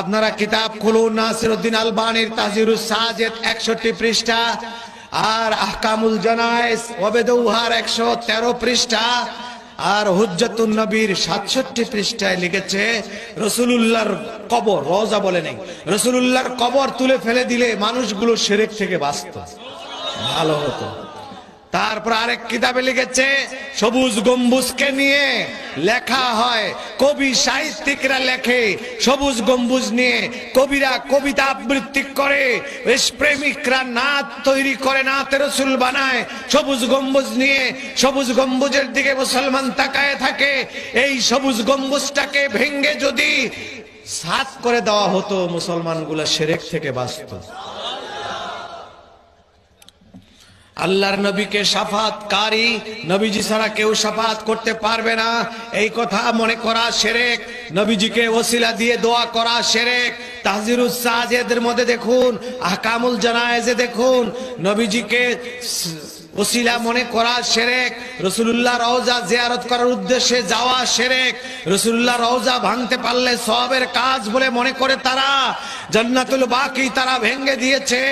আপনারা কিতাব খুলুন, নাসিরুদ্দিন আলবানির তাজিরুস সাজেদ একষট্টি পৃষ্ঠা আর আহকামুল জানায়েস ওবেদৌহার একশো তেরো পৃষ্ঠা আর হুজ্জাতুন নবীর সাতষট্টি পৃষ্ঠায় লিখেছে, রসুলুল্লাহর কবর, রওজা বলে নেই, রসুলুল্লাহর কবর তুলে ফেলে দিলে মানুষগুলো সেরেক থেকে বাঁচত। ভালো হতো। তারপর আরেক কিতাবে লিখেছে, সবুজ গম্বুজকে নিয়ে লেখা হয়, কবি সাহিত্যিকরা লেখে, সবুজ গম্বুজ নিয়ে কবিরা কবিতা আবৃত্তি করে প্রেমিকরা নাচ তৈরি করে নাতে রসুল বানায়, সবুজ গম্বুজ নিয়ে সবুজ গম্বুজের দিকে মুসলমান তাকায় থাকে, এই সবুজ গম্বুজটাকে ভেঙ্গে যদি সাত করে দেওয়া হতো, মুসলমানগুলো সেরেক থেকে বাঁচত। আল্লাহর নবীকে সাফাত কারি নবীজি ছাড়া কেউ সাফাত করতে পারবে না। এই কথা মনে করা সেরেক। নবীজিকে ওসিলা দিয়ে দোয়া করা সেরেক। তাজিরুস সাজেদের মধ্যে দেখুন, আহকামুল জানায়েজে দেখুন, নবীজিকে ওসিলা মনে করা সেরেক। রসুল্লাহ রওজা জিয়ারত করার উদ্দেশ্যে যাওয়া সেরেক। রসুল্লাহ রওজা ভাঙতে পারলে সবের কাজ বলে মনে করে তারা। জান্নাতুল বাকি তারা ভেঙে দিয়েছে।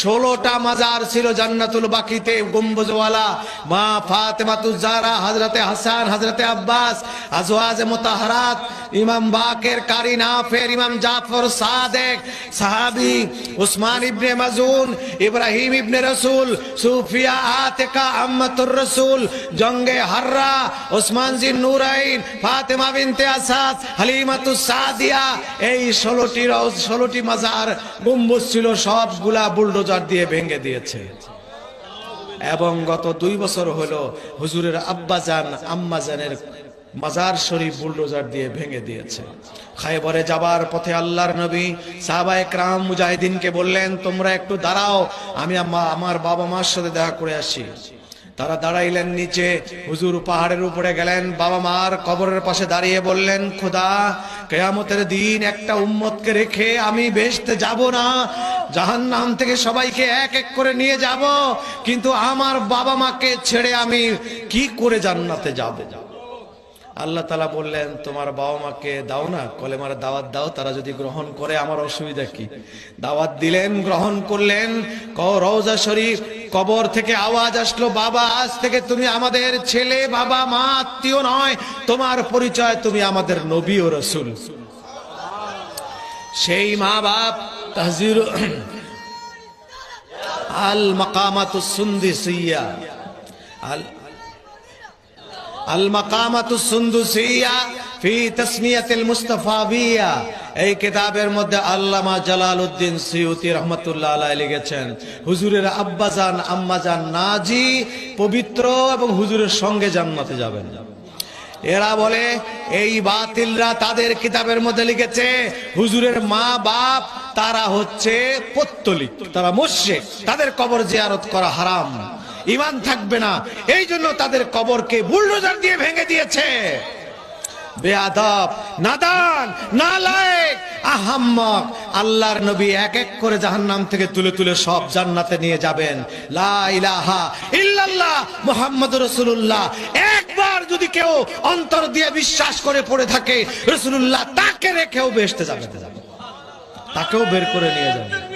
ষোলোটা মাজার ছিল জান্নাতুল বাকিতে গম্বুজওয়ালা। মা ফাতেমাতু জারা হজরতে হাসান হজরতে আব্বাস, আজওয়াজ মোতাহারাত, ইমাম বাকের কারি নাফের, ইমাম জাফর সাদেক, সাহাবি উসমান ইবনে মাজুন ইব্রাহিম ইবনে রসুল, সুফিয়া এই ষোলোটি ষোলোটি মাজার, গম্বুজ ছিল সবগুলা বুলডোজার দিয়ে ভেঙে দিয়েছে। এবং গত দুই বছর হলো হুজুরের আব্বাজান, আম্মাজানের মাজার শরীফ বুলডোজার দিয়ে ভেঙে দিয়েছে। খাইবরে যাবার পথে আল্লাহর নবী সাহাবায়ে ক্রাম মুজাহিদিনকে বললেন, তোমরা একটু দাঁড়াও, আমি আমার বাবা মার সাথে দেখা করে আসি। তারা দাঁড়াইলেন নিচে, হুজুর পাহাড়ের উপরে গেলেন, বাবা মার কবরের পাশে দাঁড়িয়ে বললেন, খোদা, কেয়ামতের দিন একটা উম্মতকে রেখে আমি বেসতে যাব না। জাহান নাম থেকে সবাইকে এক এক করে নিয়ে যাব, কিন্তু আমার বাবা মাকে ছেড়ে আমি কি করে জান্নাতে যাব? আল্লাহ তালা বললেন, তোমার বাবা মাকে দাও না, কলেমার দাওয়াত দাও, তারা যদি গ্রহণ করে, আমার অসুবিধা কি? দাওয়াত দিলেন, গ্রহণ করলেন রওজা শরীফ, কবর থেকে আওয়াজ আসলো, বাবা, আজ থেকে তুমি আমাদের ছেলে, বাবা, মা, আত্মীয় নয়, তোমার পরিচয় তুমি আমাদের নবী ও রসুল। সেই মা বাপ, তাহজির আল মাকামাতু সুন্দি সিয়া আল এই কিতাবের মধ্যে আল্লামা জালাল উদ্দিন সিউতি রহমতুল্লাহ আলাই লিখেছেন, হুজুরের আব্বাজান, আম্মাজান নাজি পবিত্র এবং হুজুরের সঙ্গে জান্নাতে যাবেন। এরা বলে, এই বাতিলরা তাদের কিতাবের মধ্যে লিখেছে, হুজুরের মা বাপ তারা হচ্ছে পত্তলিক, তারা মোশেক তাদের কবর জিয়ারত করা হারাম। ইমান থাকবে না। এই জন্য তাদের কবরকে বুলডোজার দিয়ে ভেঙে দিয়েছে। বেয়াদব নাদান আহাম্মক। আল্লাহর নবী এক এক করে জাহান্নাম থেকে তুলে তুলে সব জান্নাতে নিয়ে যাবেন। ইল্লাল্লাহ রাসূলুল্লাহ। একবার যদি কেউ অন্তর দিয়ে বিশ্বাস করে পড়ে থাকে, রাসূলুল্লাহ তাকে রেখেও বেহেশতে যাবে তাকেও বের করে নিয়ে যাবে